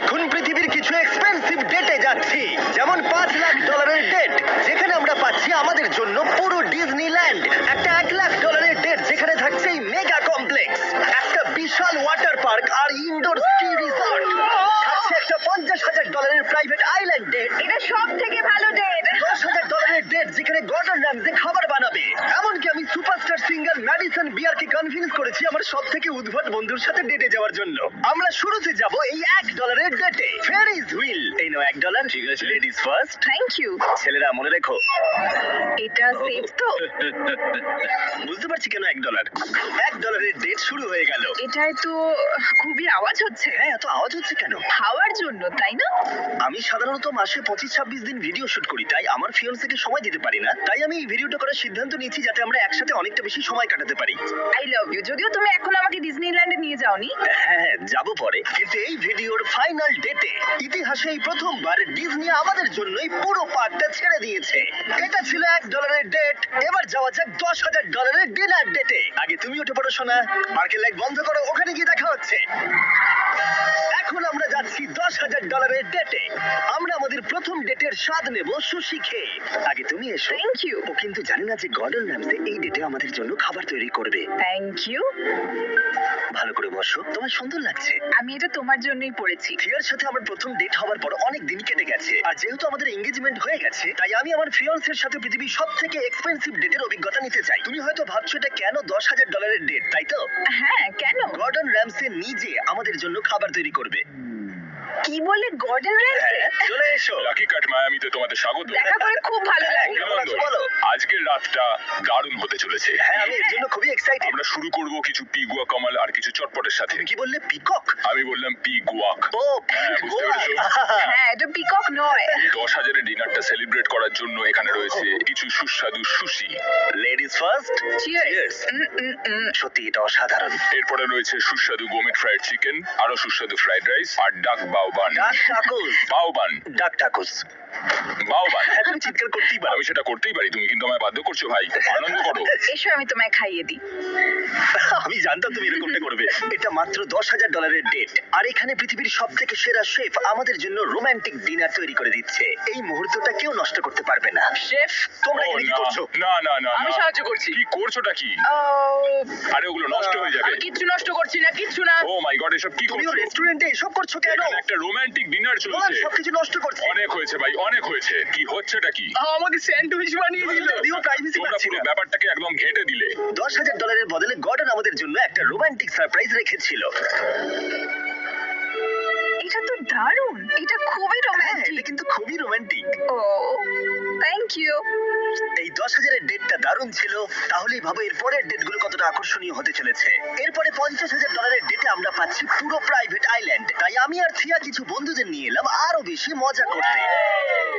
এখন পৃথিবীর কিছু এক্সপেন্সিভ ডেটে যাচ্ছি। যেমন পাঁচ লাখ ডলারের ডেট যেখানে আমরা পাচ্ছি আমাদের জন্য পুরো ডিজনিল্যান্ড একটা এক লাখ ডলারের ডেট যেখানে থাকছে এই মেগা কমপ্লেক্স একটা বিশাল ওয়াটার পার্ক আর ইনডোর স্কি রিসর্ট থাকছে একটা পঞ্চাশ হাজার ডলারের প্রাইভেট আইল্যান্ড ডেট এটা সব থেকে ভালো ডেট দশ হাজার ডলারের ডেট যেখানে গর্ডন র্যামজে খাবার বানাবে। এমনকি আমি সুপারস্টার সিঙ্গার ম্যাডিসন বিয়ারকে কনভিন্স করেছি আমার সব থেকে উদ্ভট বন্ধুর সাথে ডেটে যাওয়ার জন্য। আমরা শুরুতে যাব এই এক ডলারের ডেটে ফেরিজ হুইল এই নাও এক ডলার ঠিক আছে লেডিস ফার্স্ট থ্যাংক ইউ ছেলেরা মনে রেখো। এটা সেফ তো? বুঝতে পারছি কেন এক ডলার এক ডলারের ডেট শুরু হয়ে গেল। এটায় তো খুবই আওয়াজ হচ্ছে। হ্যাঁ এত আওয়াজ হচ্ছে কেন? খাওয়ার জন্য তাই না? আমি সাধারণত মাসে পঁচিশ ছাব্বিশ দিন ভিডিও শুট করি তাই আমার ফিয়ন্সকে সময় দিতে পারি না। তাই আমি এই ভিডিওটা করার সিদ্ধান্ত নিয়েছি যাতে আমরা একসাথে অনেকটা বেশি সময় কাটাতে পারি। আই লাভ ইউ যদিও তুমি এখন আমাকে ডিজনিল্যান্ডে নিয়ে যাওনি। হ্যাঁ যাব পরে। কিন্তু এই ভিডিওর ফাইনাল ডেটে ইতিহাসে এই প্রথমবার ডিজনি আমাদের জন্যই পুরো পার্কটা ছেড়ে দিয়েছে। এটা ছিল এক ডলারের ডেট এবার যাওয়া যাক দশ হাজার ডলারের ডিনার ডেটে আগে তুমি উঠে পড়ো শোনা পার্কের লাইট বন্ধ করো ওখানে গিয়ে দেখা হচ্ছে। এখন আমরা যাচ্ছি দশ হাজার ডলারের ডেটে আমরা আমাদের প্রথম ডেটের স্বাদ নেব সুশি খেয়ে। আগে তুমি এসো। থ্যাংক ইউ ও কিন্তু জানি না যে গর্ডন র্যামসে এই ডেটে আমাদের জন্য খাবার তৈরি করবে। থ্যাংক ইউ ভালো করে বসো। তোমার সুন্দর লাগছে। আমি এটা তোমার জন্যই পড়েছি। থিয়ার সাথে আমার প্রথম ডেট হওয়ার পর অনেক দিন কেটে গেছে। আর যেহেতু আমাদের এঙ্গেজমেন্ট হয়ে গেছে তাই আমি আমার ফিয়ান্সের সাথে পৃথিবীর সব থেকে এক্সপেন্সিভ ডেটের অভিজ্ঞতা নিতে চাই। তুমি হয়তো ভাবছ এটা কেন দশ হাজার ডলারের ডেট তাই তো? হ্যাঁ কেন? গর্ডন র্যামসে নিজে আমাদের জন্য খাবার তৈরি করবে। কি বলে গর্ডেন র্যামসে চলে এসো। লাকি কাট মায়ামিতে তোমাদের স্বাগত। দেখা করে খুব ভালো হ্যাঁ, লাগল। বলো? আজকের রাতটা দারুণ হতে চলেছে। হ্যাঁ আমি এর জন্য এক্সাইটেড আমরা শুরু করব কিছু পিগুয়া কামাল আর কিছু চটপটের সাথে। তুমি কি বললে পিকক? আমি বললাম পি গুয়াক ও হ্যাঁ? হ্যাঁ এটা পিকক নয়। দশ হাজারের ডিনারটা সেলিব্রেট করার জন্য এখানে রয়েছে কিছু সুস্বাদু সুশি। লেডিস ফার্স্ট চিয়ার্স সত্যি এটা অসাধারণ। এরপরে রয়েছে সুস্বাদু গোমিট ফ্রাইড চিকেন আরও সুস্বাদু ফ্রাইড রাইস আর ডাক বাউবান ডাক টাকুস বাউবান ডাক টাকুস বাউবান তুমি চিৎকার করতেই পারো। আমি সেটা করতেই পারি তুমি কিন্তু আমায় বাধ্য করছ ভাই। আনন্দ করো। এসো আমি তোমায় খাইয়ে দিই। আমি জানতাম তুমি এরকমটা করবে। এটা মাত্র দশ হাজার ডলারের ডেট আর এখানে পৃথিবীর সব থেকে সেরা শেফ আমাদের জন্য রোমান্টিক ডিনার তৈরি করে দিচ্ছে। এই মুহূর্তটা কেউ নষ্ট করতে পারবে না। শেফ? তোমরা এখানে কি করছ? না না না আমি সাহায্য করছি। কি করছোটা কি? আরে ওগুলো নষ্ট হয়ে যাবে। আমি কিচ্ছু নষ্ট করছি না কিচ্ছু না। ও মাই গড এসব কি তুমিও করছ? রেস্টুরেন্টে এসব করছ কেন? এখানে একটা রোমান্টিক ডিনার চলছে। সবকিছু নষ্ট করছে। অনেক হয়েছে ভাই অনেক হয়েছে। কি হচ্ছেটা কি? আমাকে স্যান্ডউইচ বানিয়ে দিল। দিও প্রাইভেসি তোমরা পাচ্ছি পুরো না। ব্যাপারটাকে একদম ঘেঁটে দিলে। দশ হাজার ডলারের বদলে গর্ডন আমাদের জন্য একটা রোমান্টিক সারপ্রাইজ রেখেছিল। এটা তো দারুণ! এটা খুবই হ্যাঁ এটা কিন্তু খুবই রোমান্টিক ও থ্যাংক ইউ এই দশ হাজারের ডেটটা দারুণ ছিল তাহলেই ভাবো এর পরের ডেটগুলো কতটা আকর্ষণীয় হতে চলেছে। এরপরে পঞ্চাশ হাজার ডলারের ডেটে আমরা পাচ্ছি পুরো প্রাইভেট আইল্যান্ড তাই আমি আর থিয়া কিছু বন্ধুদের নিয়ে এলাম আরও বেশি মজা করতে।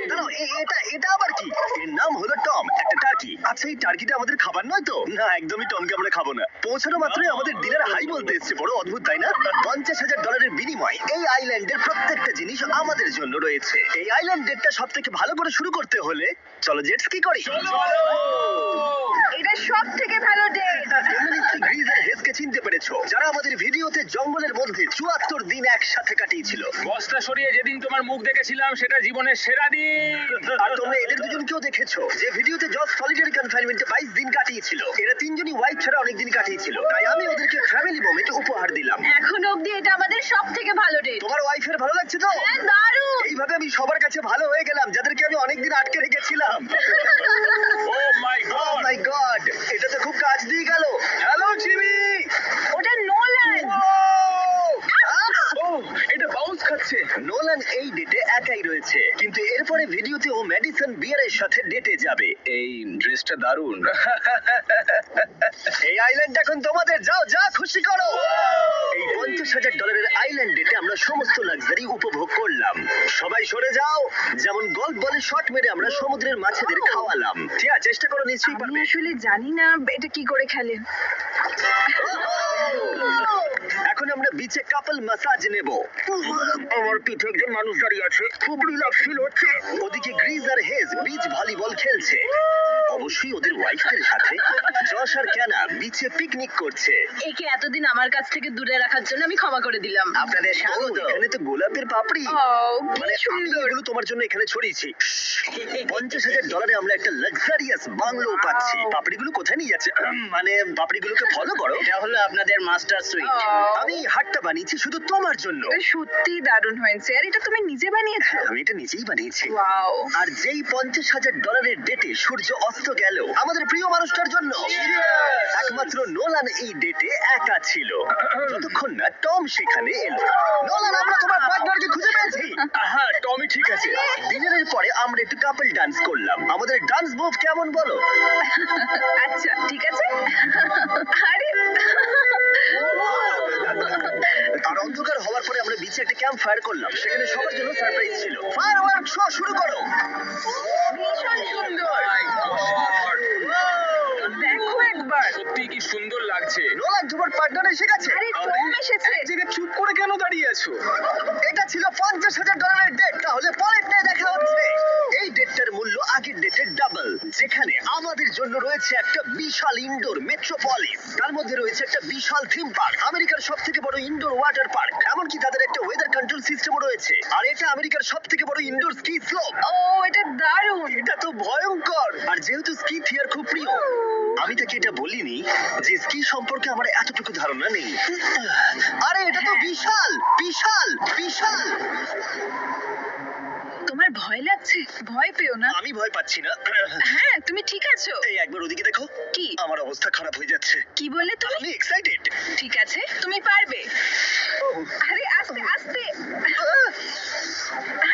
দাঁড়াও, এটা এটা আবার কি? এর নাম হলো টম একটা টার্কি আচ্ছা এই টার্কিটা আমাদের খাবার নয় তো? না একদমই টমকে আমরা খাব না। পৌঁছানো মাত্রই আমাদের ডিলার হাই বলতে এসছে বড় অদ্ভুত তাই না? পঞ্চাশ হাজার ডলারের বিনিময়ে এই আইল্যান্ডের প্রত্যেকটা জিনিস আমাদের জন্য রয়েছে। এই আইল্যান্ড ডেটটা সব থেকে ভালো করে শুরু করতে হলে চলো জেটস কি করি? এটা সব থেকে ভালো হেসকে চিনতে পেরেছ। যারা আমাদের ভিডিওতে জঙ্গলের মধ্যে চুয়াত্তর দিন একসাথে কাটিয়েছিল। বস্তা সরিয়ে যেদিন তোমার মুখ দেখেছিলাম সেটা জীবনের সেরা দিন। আর তোমরা এদের দুজনকেও দেখেছ যে ভিডিওতে জজ সলিটারি কনফাইনমেন্টে বাইশ দিন কাটিয়েছিল। এরা তিনজনই ওয়াইফ ছাড়া অনেক দিন কাটিয়েছিল। তাই আমি ওদেরকে ফ্যামিলি মোমেন্ট উপহার দিলাম। এখন অবধি এটা আমাদের সব থেকে ভালো ডেট তোমার ওয়াইফের ভালো লাগছে তো? হ্যাঁ দারুণ! এইভাবে আমি সবার কাছে ভালো হয়ে গেলাম যাদেরকে আমি অনেকদিন আটকে রেখেছিলাম। ও মাই ও গড মাই গড এটা তো খুব কাজ দিয়ে গেল। হ্যালো জিমি ওটা নোল্যান্ড ও এটা খাচ্ছে নোলান এই ডেটে একাই রয়েছে। কিন্তু এরপরে ভিডিওতে ও ম্যাডিসন বিয়ারের সাথে ডেটে যাবে। এই ড্রেসটা দারুণ। এই আইল্যান্ড এখন তোমাদের যাও যা খুশি করো। এই পঞ্চাশ হাজার ডলারের আইল্যান্ড ডেটে আমরা সমস্ত লাক্সারি উপভোগ করলাম। সবাই সরে যাও যেমন গল্ফ বলে শট মেরে আমরা সমুদ্রের মাছেদের খাওয়ালাম। ঠিক আছে চেষ্টা করো নিশ্চয়ই আমি পারবে। আসলে জানি না এটা কি করে খেলে? এখন আমরা বিচে কাপল ম্যাসাজ নেব। আমার পিঠে একজন মানুষ দাঁড়িয়ে আছে। খুব রিল্যাক্স ফিল হচ্ছে। ওদিকে গ্রিজ আর হেজ বিচ ভলিবল খেলছে। অবশ্যই ওদের ওয়াইফদের সাথে। যশ আর ক্যানা বিচে পিকনিক করছে। একে এতদিন আমার কাছ থেকে দূরে রাখার জন্য আমি ক্ষমা করে দিলাম। আপনাদের স্বাগত। এখানে তো গোলাপের পাপড়ি। ও কি মানে আমি সুন্দর। এগুলো তোমার জন্য এখানে ছড়িয়েছি। পঞ্চাশ হাজার ডলারে আমরা একটা লাক্সারিয়াস বাংলো পাচ্ছি। পাপড়িগুলো কোথায় নিয়ে যাচ্ছে? উম, মানে পাপড়িগুলোকে ফলো করো। এটা হলো আপনাদের মাস্টার সুইট। আমি এই হাটটা বানিয়েছি শুধু তোমার জন্য। সত্যি দারুণ হয়েছে। আর এটা তুমি নিজে বানিয়েছো? আমি এটা নিজেই বানিয়েছি। ওয়াও আর যেই পঞ্চাশ হাজার ডলারের ডেটে সূর্য অস্ত গেল আমাদের প্রিয় মানুষটার জন্য একমাত্র নোলান এই ডেটে একা ছিল। যতক্ষণ না টম সেখানে এলো। নোলান আমরা তোমার পার্টনারকে খুঁজে পেয়েছি। হ্যাঁ টমি ঠিক আছে। ডিনারের পরে আমরা একটু কাপল ডান্স করলাম। আমাদের ডান্স মুভ কেমন বলো? আচ্ছা ঠিক আছে। আরে! আর অন্ধকার হওয়ার পরে আমরা বিচে একটা ক্যাম্প ফায়ার করলাম। সেখানে সবার জন্য সারপ্রাইজ ছিল। ফায়ার ওয়ার্ক শো শুরু করো। ভীষণ সুন্দর। দেখো একবার সত্যি কি সুন্দর লাগছে। নোলান তোমার পার্টনার এসে গেছে? আরে টম এসেছে। এক জায়গায় চুপ করে কেন দাঁড়িয়ে আছো? এটা ছিল পঞ্চাশ হাজার ডলারের ডেট তাহলে পরের ডে দেখা হচ্ছে। এই ডেটটার মূল্য আগের ডেটের ডাবল যেখানে আমাদের জন্য রয়েছে একটা বিশাল ইনডোর মেট্রোপলিস তার মধ্যে রয়েছে একটা বিশাল থিম পার্ক আমেরিকার সব থেকে বড় ইনডোর ওয়াটার পার্ক এমনকি তাদের একটা ওয়েদার কন্ট্রোল সিস্টেমও রয়েছে। আর এটা আমেরিকার সব থেকে বড় ইনডোর স্কি স্লোপ ও এটা দারুণ। এটা তো আর যেহেতু স্কি থিয়ার খুব প্রিয়। আমি তাকে এটা বলিনি যে স্কি সম্পর্কে আমার এতটুকু ধারণা নেই। আরে এটা তো বিশাল বিশাল বিশাল। তোমার ভয় লাগছে? ভয় পেও না। আমি ভয় পাচ্ছি না। হ্যাঁ তুমি ঠিক আছো? এই একবার ওদিকে দেখো। কি? আমার অবস্থা খারাপ হয়ে যাচ্ছে। কি বললে তুমি? আমি এক্সাইটেড ঠিক আছে তুমি পারবে। আরে আস্তে আস্তে।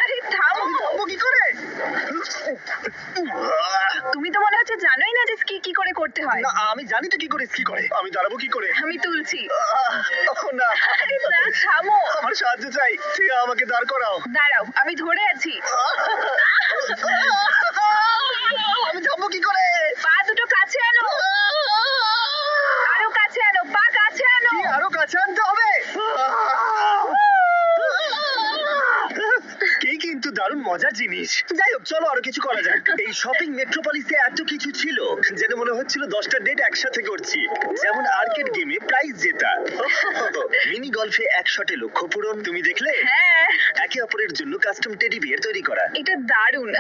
আরে থামো। কি করে? তুমি তো মনে হচ্ছে জানোই না যে স্কি কি করে করতে হয়। না আমি জানি তো কি করে স্কি করে। আমি দাঁড়াবো কি করে। আমি তুলছি। আহ, না। আরে না থামো। আমার সাহায্য চাই। ঠিক আমাকে দাঁড় করাও। দাঁড়াও আমি ধরে আছি। আমি যাব কি করে পা দুটো কাছে আনো আরও কাছে আনো পা কাছে আনো কি আরও কাছে আনতে হবে কি কিন্তু দারুণ মজার জিনিস। যাই হোক চলো আরও কিছু করা যাক। এই শপিং মেট্রোপলিসে এত কিছু ছিল যেন মনে হচ্ছিল দশটা ডেট একসাথে করছি। যেমন আর্কেড গেমে প্রাইজ জেতা। মিনি গলফে এক শটে লক্ষ্য পূরণ। তুমি দেখলে? হ্যাঁ। একে অপরের জন্য কাস্টম টেডি বিয়ার তৈরি করা। এটা দারুণ।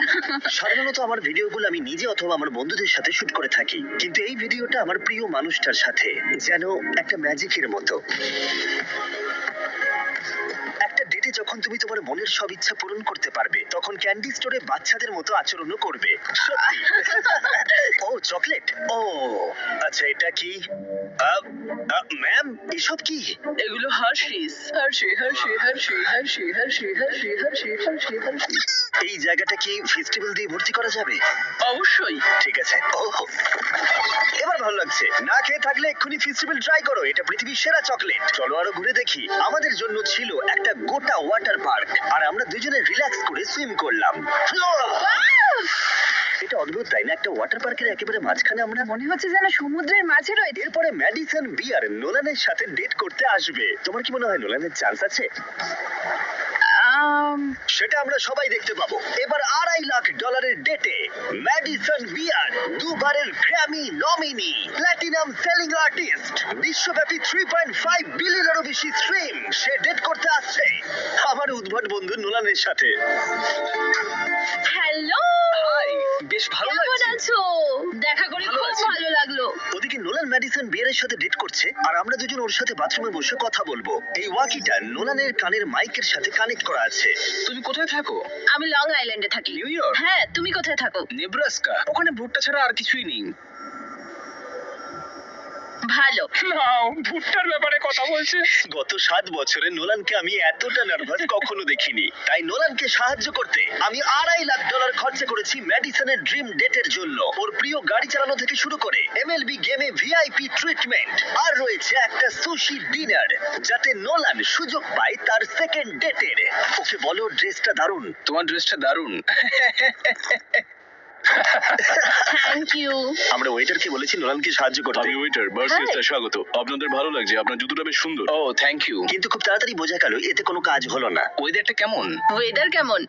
সাধারণত আমার ভিডিওগুলো আমি নিজে অথবা আমার বন্ধুদের সাথে শুট করে থাকি। কিন্তু এই ভিডিওটা আমার প্রিয় মানুষটার সাথে যেন একটা ম্যাজিকের মতো। যখন তুমি তোমার মনের সব ইচ্ছা পূরণ করতে পারবে তখন ক্যান্ডি স্টোরে বাচ্চাদের মতো আচরণও করবে। সত্যি? ও চকলেট ও আচ্ছা এটা কি? ম্যাম এসব কি? এগুলো Hershey's. Hershey Hershey Hershey Hershey Hershey Hershey Hershey Hershey Hershey. এই জায়গাটা কি ফেস্টিভ্যাল দিয়ে ভর্তি করা যাবে? অবশ্যই। ঠিক আছে। ও এবার ভালো লাগছে। না খেয়ে থাকলে এক্ষুনি ফেস্টিভ্যাল ট্রাই করো। এটা পৃথিবীর সেরা চকলেট চলো আরও ঘুরে দেখি। আমাদের জন্য ছিল একটা গোটা ওয়াটার পার্ক আর আমরা দুজনে রিল্যাক্স করে সুইম করলাম। এটা অদ্ভুত তাই না? একটা ওয়াটার পার্কের একেবারে মাঝখানে আমরা মনে হচ্ছে যেন সমুদ্রের মাঝে রয়েছে। এরপরে ম্যাডিসন বিয়ার নোলানের সাথে ডেট করতে আসবে। তোমার কি মনে হয় নোলানের চান্স আছে? সেটা আমরা সবাই দেখতে পাবো। এবার আড়াই লাখ ডলারের ডেটে Madison Beer দুবারের Grammy nominee platinum selling artist বিশ্বব্যাপী থ্রি পয়েন্ট ফাইভ বিলিয়নেরও বেশি স্ট্রিম সে ডেট করতে আসছে। আমার উদ্ভট বন্ধু নোলানের সাথে। হ্যালো বেশ ভালো কেমন লাগছে। আছো দেখা করে ভালো খুব আছি। ভালো লাগল। ওদিকে নোলান ম্যাডিসন বিয়ারের সাথে ডেট করছে আর আমরা দুজন ওর সাথে বাথরুমে বসে কথা বলব। এই ওয়াকিটা নোলানের কানের মাইকের সাথে কানেক্ট করা আছে। তুমি কোথায় থাকো? আমি লং আইল্যান্ডে থাকি। New York? হ্যাঁ তুমি কোথায় থাকো? নেব্রাস্কা। ওখানে ভুট্টা ছাড়া আর কিছুই নেই। ভালো। নাও ভুট্টার ব্যাপারে কথা বলছে। গত সাত বছরে নোলানকে আমি এতটা নার্ভাস কখনো দেখিনি। তাই নোলানকে সাহায্য করতে আমি আড়াই লাখ ডলার খরচা করেছি ম্যাডিসনের ড্রিম ডেটের জন্য। ওর প্রিয় গাড়ি চালানো থেকে শুরু করে এমএলবি গেমে ভিআইপি ট্রিটমেন্ট। আর রয়েছে একটা সুশি ডিনার যাতে নোলান সুযোগ পায় তার সেকেন্ড ডেটের ওকে বলো ড্রেসটা দারুণ। তোমার ড্রেসটা দারুণ। থ্যাংক ইউ আমরা ওয়েটারকে বলেছি নোলানকে সাহায্য করতে। আমি ওয়েটার বার্সিয়াসটা স্বাগত। আপনাদের ভালো লাগছে আপনার জুতোটা বেশ সুন্দর। ও থ্যাংক ইউ কিন্তু খুব তাড়াতাড়ি বোঝা গেল এতে কোনো কাজ হলো না। ওয়েদারটা কেমন? ওয়েদার কেমন?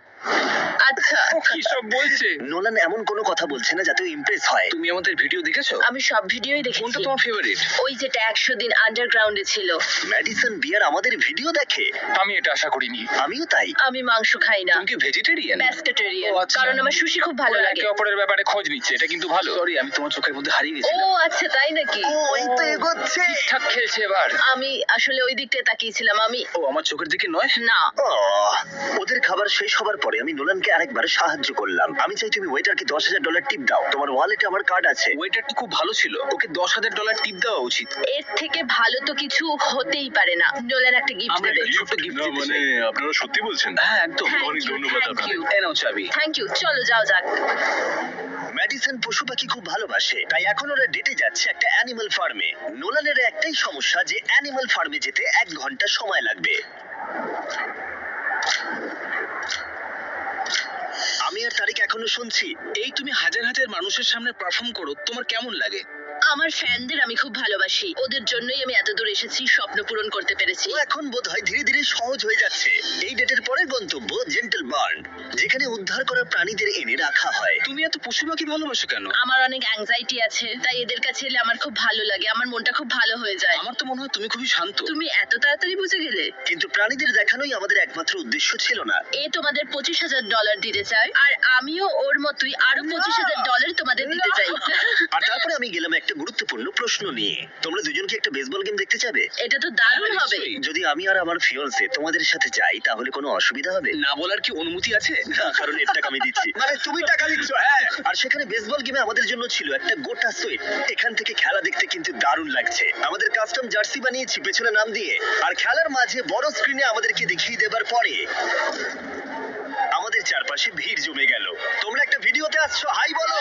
আচ্ছা। কি সব বলছে? নোলান এমন কোনো কথা বলছে না যাতে ইমপ্রেস হয়। তুমি আমাদের ভিডিও দেখেছ? আমি সব ভিডিওই কোনটা তোমার ফেভারিট ওই যেটা একশো দিন আন্ডারগ্রাউন্ডে ছিল। ম্যাডিসন বিয়ার আমাদের ভিডিও দেখে। আমি এটা আশা করিনি। আমিও তাই। আমি মাংস খাই না। তুমি কি ভেজিটেরিয়ান আচ্ছা। কারণ আমার সুশি খুব ভালো লাগে। একে অপরের ব্যাপারে খোঁজ নিচ্ছে এটা কিন্তু ভালো। সরি আমি তোমার চোখের মধ্যে হারিয়ে ও আচ্ছা তাই নাকি? ও এই তো এগোচ্ছে। ঠিকঠাক খেলছে এবার। আমি আসলে ওই দিকটায় তাকিয়েছিলাম আমি ও আমার চোখের দিকে নয়? না। আহ, ওদের খাবার শেষ হবার পরে আমি নোলানকে আরেকবার সাহায্য করলাম। আমি চাই তুমি ওয়েটারকে দশ হাজার ডলার টিপ দাও। তোমার ওয়ালেটে আমার কার্ড আছে। ওয়েটারটা খুব ভালো ছিল। ওকে দশ হাজার ডলার টিপ দেওয়া উচিত। এর থেকে ভালো তো কিছু হতেই পারে না। নোলান একটা গিফট আমরা দেবে। একটা ছোট্ট গিফট না দিতে মানে আপনারা সত্যি বলছেন? হ্যাঁ একদম। Thank অনেক ধন্যবাদ thank আপনাদের। you. এ নাও চাবি। থ্যাংক ইউ চলো যাও যাক। ম্যাডিসন পশু পাখি খুব ভালোবাসে, তাই এখন ওরা ডেটে যাচ্ছে একটা অ্যানিমাল ফার্মে নোলানের একটাই সমস্যা যে অ্যানিমাল ফার্মে যেতে এক ঘণ্টা সময় লাগবে। আমি আর তারিখ এখনও শুনছি। এই তুমি হাজার হাজার মানুষের সামনে পারফর্ম করো, তোমার কেমন লাগে? আমার ফ্যানদের আমি খুব ভালোবাসি। ওদের জন্যই আমি এত দূর এসেছি স্বপ্ন পূরণ করতে পেরেছি। ও এখন বোধ হয় ধীরে ধীরে সহজ হয়ে যাচ্ছে। এই ডেটের পরের গন্তব্য জেন্টল বার্ন যেখানে উদ্ধার করা প্রাণীদের এনে রাখা হয়। তুমি এত পশু পাখি ভালোবাসো কেন? আমার অনেক অ্যাংজাইটি আছে তাই এদের কাছে এলে আমার খুব ভালো লাগে আমার মনটা খুব ভালো হয়ে যায়। আমার তো মনে হয় তুমি খুবই শান্ত। তুমি এত তাড়াতাড়ি বুঝে গেলে? কিন্তু প্রাণীদের দেখানোই আমাদের একমাত্র উদ্দেশ্য ছিল না। এ তোমাদের পঁচিশ হাজার ডলার দিতে চায় আর আমিও ওর মতোই আরও পঁচিশ হাজার ডলার তোমাদের দিতে চাই। আর তারপরে আমি গেলাম একটা গুরুত্বপূর্ণ প্রশ্ন নিয়ে। তোমরা দুজনকে একটা বেসবল গেম দেখতে যাবে? এটা তো দারুণ হ্যাঁ, হবে। যদি আমি আর আমার ফিয়ন্সে তোমাদের সাথে যাই তাহলে কোনো অসুবিধা হবে? না বলার কি অনুমতি আছে? না কারণ এর টাকা আমি দিচ্ছি। মানে তুমি টাকা দিচ্ছ হ্যাঁ। আর সেখানে বেসবল গেমে আমাদের জন্য ছিল একটা গোটা সুইট এখান থেকে খেলা দেখতে কিন্তু দারুণ লাগছে। আমাদের কাস্টম জার্সি বানিয়েছি পেছনে নাম দিয়ে। আর খেলার মাঝে বড় স্ক্রিনে আমাদেরকে দেখিয়ে দেবার পরে আমাদের চারপাশে ভিড় জমে গেল। তোমরা একটা ভিডিওতে আসছো হাই বলো।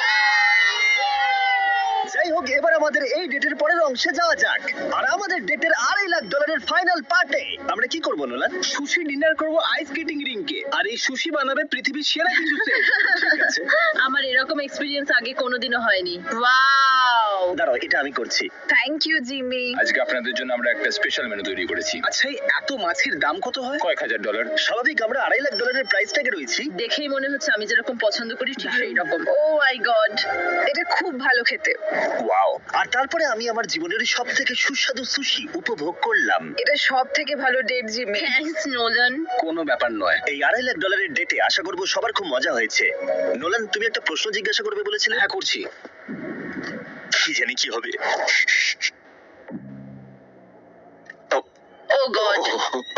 যাই হোক এবার আমাদের এই ডেটের পরের অংশে যাওয়া যাক। আর আমাদের ডেটের আড়াই লাখ ডলারের ফাইনাল পার্টে আমরা কি করব নোলান? সুশি ডিনার করব আইস স্কেটিং রিংকে আর এই সুশি বানাবে পৃথিবীর সেরা কিছু ঠিক আছে? আমার এরকম এক্সপিরিয়েন্স আগে কোনোদিনও হয়নি। ওয়াও দাঁড়াও এটা আমি করছি। থ্যাংক ইউ জিমি আজকে আপনাদের জন্য আমরা একটা স্পেশাল মেনু তৈরি করেছি। আচ্ছা এই এত মাছের দাম কত হয়? কয়েক হাজার ডলার স্বাভাবিক আমরা আড়াই লাখ ডলারের প্রাইস ট্যাগে রয়েছি। দেখেই মনে হচ্ছে আমি যেরকম পছন্দ করি ঠিক সেই রকম ও মাই গড এটা খুব ভালো খেতে। ওয়াও আর তারপরে আমি আমার জীবনের সব থেকে সুস্বাদু সুশি উপভোগ করলাম। এটা সব থেকে ভালো ডেট জিমি থ্যাঙ্কস নোলান কোনো ব্যাপার নয়। এই আড়াই লাখ ডলারের ডেটে আশা করব সবার খুব মজা হয়েছে। নোলান তুমি একটা প্রশ্ন জিজ্ঞাসা করবে বলেছিলে? হ্যাঁ করছি। কি জানি কি হবে। ও গড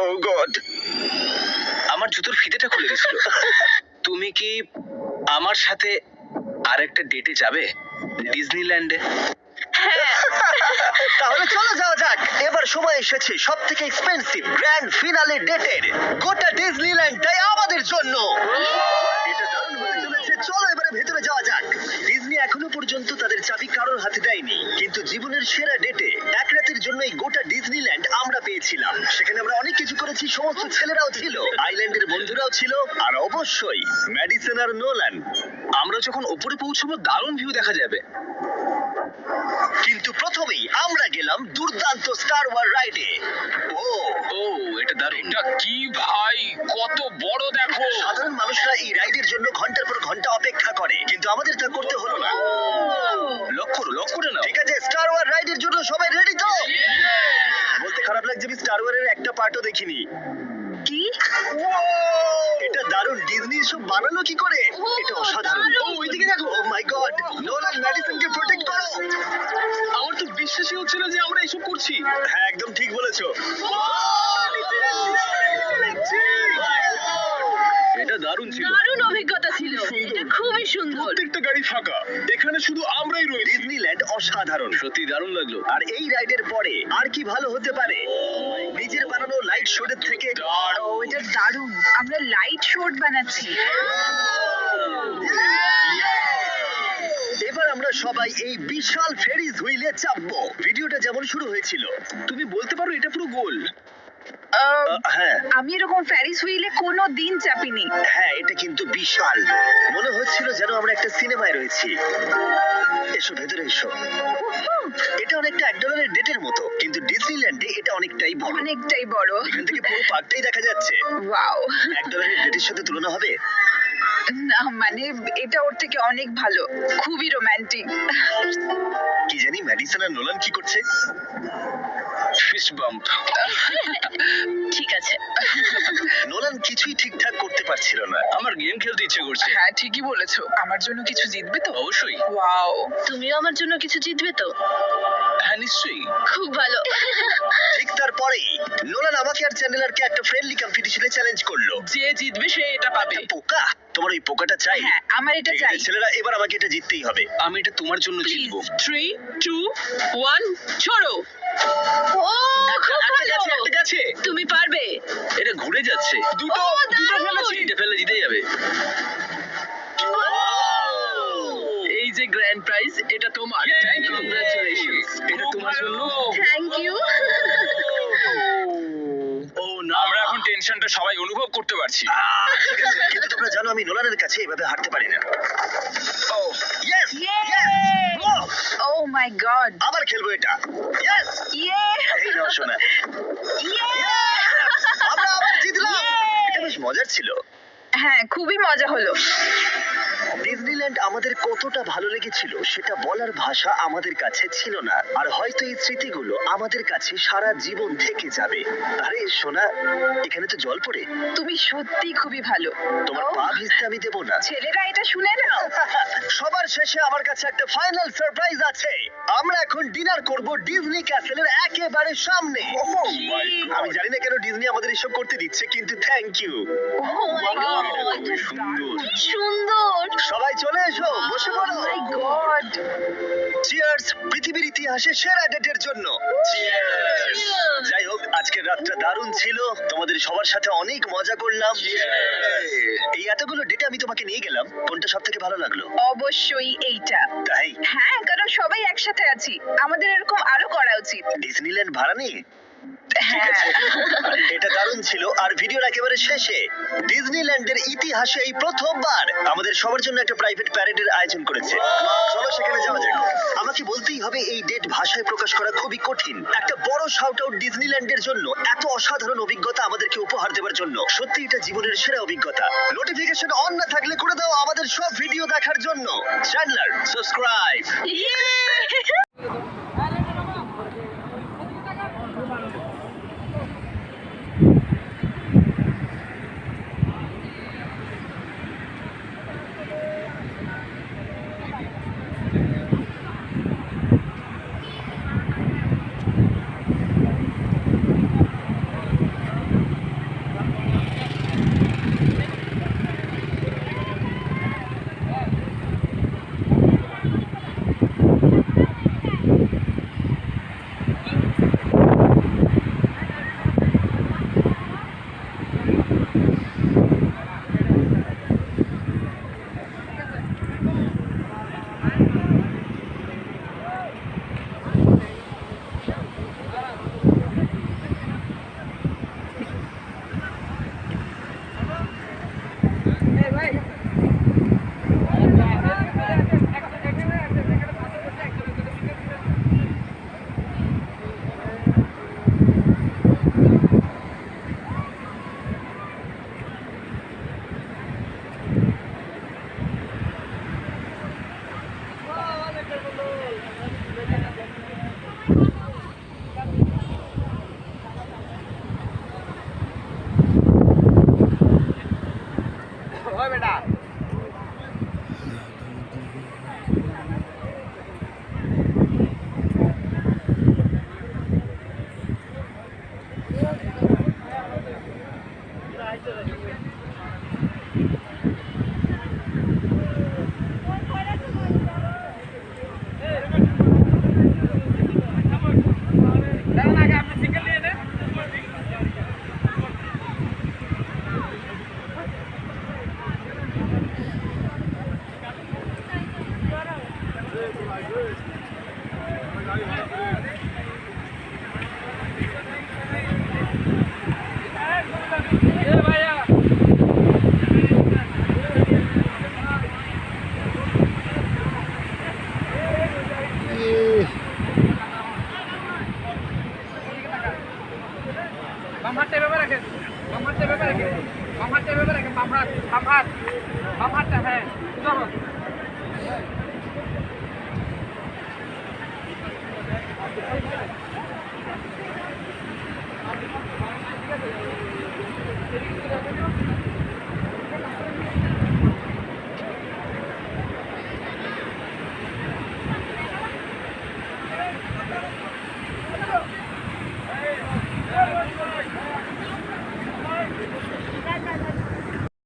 ও গড আমার জুতোর ফিতেটা খুলে গেছিল তুমি কি আমার সাথে আরেকটা ডেটে যাবে? ডিজনিল্যান্ডে। তাহলে চলো যাওয়া যাক। এবার সময় এসেছে সব থেকে এক্সপেন্সিভ গ্র্যান্ড ফিনালে ডেটের গোটা ডিজনিল্যান্ডটাই আমাদের জন্য। চলো এবারে ভেতরে যাওয়া যাক। ডিজনি এখনও পর্যন্ত তাদের চাবি কারোর হাতে দেয়নি। কিন্তু জীবনের সেরা ডেটে এক রাতের জন্য এই গোটা ডিজনিল্যান্ড আমরা পেয়েছিলাম। সেখানে আমরা অনেক কিছু করেছি, সমস্ত ছেলেরাও ছিল আইল্যান্ডের বন্ধুরাও ছিল, আর অবশ্যই ম্যাডিসন আর নোল্যান্ড আমরা যখন উপরে পৌঁছবো দারুণ ভিউ দেখা যাবে। কিন্তু প্রথমেই আমরা গেলাম দুর্দান্ত স্টার ওয়ার রাইডে ও ও এটা দারুণ। এটা কি ভাই? কত বড় দেখো। সাধারণ মানুষরা এই রাইডের জন্য ঘণ্টার পর ঘণ্টা অপেক্ষা করে কিন্তু আমাদের তা করতে হলো না। লক করো লক করে ঠিক আছে স্টার ওয়ার রাইডের জন্য সবাই রেডি তো? বলতে খারাপ লাগছে আমি স্টার ওয়ারের একটা পার্টও দেখিনি। কি? এটা দারুণ ডিজনি সব বানালো কি করে? এটা অসাধারণ। ও ওইদিকে দেখো ও মাই গড নোলান ম্যাডিসনকে প্রোটেক্ট করো। আমার তো বিশ্বাসই হচ্ছে না যে আমরা এসব করছি। হ্যাঁ একদম ঠিক বলেছ। এটা দারুণ ছিল। দারুণ অভিজ্ঞতা ছিল। এটা খুবই সুন্দর। প্রত্যেকটা গাড়ি ফাঁকা। এখানে শুধু আমরাই রয়েছি। ডিজনিল্যান্ড অসাধারণ। সত্যি দারুণ লাগল। আর এই রাইডের পরে আর কি ভালো হতে পারে? নিজের বানানো লাইট শোডের থেকে ও এটা দারুণ। আমরা লাইট শোট বানাচ্ছি। এবার আমরা সবাই এই বিশাল ফেরিজ হুইলে চাপবো। ভিডিওটা যেমন শুরু হয়েছিল তুমি বলতে পারো এটা পুরো গোল। হ্যাঁ। আমি এরকম ফ্যারিস হুইলে কোনো দিন চাপিনি। হ্যাঁ এটা কিন্তু বিশাল। মনে হচ্ছিল যেন আমরা একটা সিনেমায় রয়েছি। এসো ভেতরে এসো। এটা অনেকটা এক ডলারের ডেটের মতো কিন্তু ডিজনিল্যান্ডে এটা অনেকটাই বড়। অনেকটাই বড়। এখান থেকে পুরো পার্কটাই দেখা যাচ্ছে। ওয়াও। এক ডলারের ডেটের সাথে তুলনা হবে? না মানে এটা ওর থেকে অনেক ভালো। খুবই রোমান্টিক কি জানি ম্যাডিসন আর নোলান কি করছে? ফিস্ট বাম্প ঠিক আছে। নোলান কিছুই ঠিকঠাক করতে পারছিল না। আমার গেম খেলতে ইচ্ছে করছে। হ্যাঁ ঠিকই বলেছ। আমার জন্য কিছু জিতবে তো? অবশ্যই। ওয়াও। তুমিও আমার জন্য কিছু জিতবে তো? হ্যাঁ নিশ্চয়ই। খুব ভালো। ঠিক তারপরেই নোলান আমাকে আর চ্যানেলারকে একটা ফ্রেন্ডলি কম্পিটিশনে চ্যালেঞ্জ করল। যে জিতবে সে এটা পাবে। পোকা? তোমার ওই পোকাটা চাই? হ্যাঁ আমার এটা চাই। ছেলেরা এবার আমাকে এটা জিততেই হবে। আমি এটা তোমার জন্য জিতবো। থ্রি টু ওয়ান ছোড়ো। তুমি পারবে। এটা ঘুরে যাচ্ছে। দুটো দুটো ফেলেছি এটা ফেলে জিতে যাবে। এই যে গ্র্যান্ড প্রাইজ এটা তোমার। থ্যাংক ইউ কংগ্রাচুলেশনস এটা তোমার জন্য। থ্যাংক ইউ ও না। আমরা এখন টেনশনটা সবাই অনুভব করতে পারছি। কিন্তু তোমরা জানো আমি নোলানের কাছে এভাবে হারতে পারি না। ও। মাই গড আবার খেলব এটা। ইয়েস ইয়ে এই নাও শোনা। আমরা আবার জিতলাম। এটা বেশ মজার ছিল। হ্যাঁ খুবই মজা হলো। ডিজনিল্যান্ড আমাদের কতটা ভালো লেগেছিল সেটা বলার ভাষা আমাদের কাছে ছিল না। আর হয়তো এই স্মৃতিগুলো আমাদের কাছে সারা জীবন থেকে যাবে। আরে সোনা এখানে তো জল পড়ে। তুমি সত্যি খুবই ভালো। তোমার পা ভিজতে আমি দেবো না। ছেলেরা এটা শুনে নাও। সবার শেষে আমার কাছে একটা ফাইনাল সারপ্রাইজ আছে। আমরা এখন ডিনার করব ডিজনি ক্যাসেলের একেবারে সামনে। আমি জানি না কেন ডিজনি আমাদের এসব করতে দিচ্ছে কিন্তু thank you oh my god খুবই সুন্দর। সুন্দর। সবাই চলে এসো বসে পড়ো। মাই গড চিয়ার্স পৃথিবীর ইতিহাসে সেরা ডেটের জন্য। যাই হোক আজকের রাতটা দারুণ ছিল। তোমাদের সবার সাথে অনেক মজা করলাম। এই এতগুলো ডেটে আমি তোমাকে নিয়ে গেলাম। কোনটা সব থেকে ভালো লাগল? অবশ্যই এইটা। তাই? হ্যাঁ কারণ সবাই একসাথে আছি। আমাদের এরকম আরও করা উচিত। ডিজনিল্যান্ড ভাড়া নিয়ে? ঠিক হ্যাঁ। আছে এটা দারুণ ছিল। আর ভিডিওর একেবারে শেষে ডিজনিল্যান্ডের ইতিহাসে এই প্রথমবার আমাদের সবার জন্য একটা প্রাইভেট প্যারেডের আয়োজন করেছে। চলো সেখানে যাওয়া যাক। আমাকে বলতেই হবে এই ডেট ভাষায় প্রকাশ করা খুবই কঠিন। একটা বড় শাউট আউট ডিজনিল্যান্ডের জন্য এত অসাধারণ অভিজ্ঞতা আমাদেরকে উপহার দেওয়ার জন্য। সত্যি এটা জীবনের সেরা অভিজ্ঞতা। নোটিফিকেশন অন না থাকলে করে দাও আমাদের সব ভিডিও দেখার জন্য। চ্যানেলার সাবস্ক্রাইব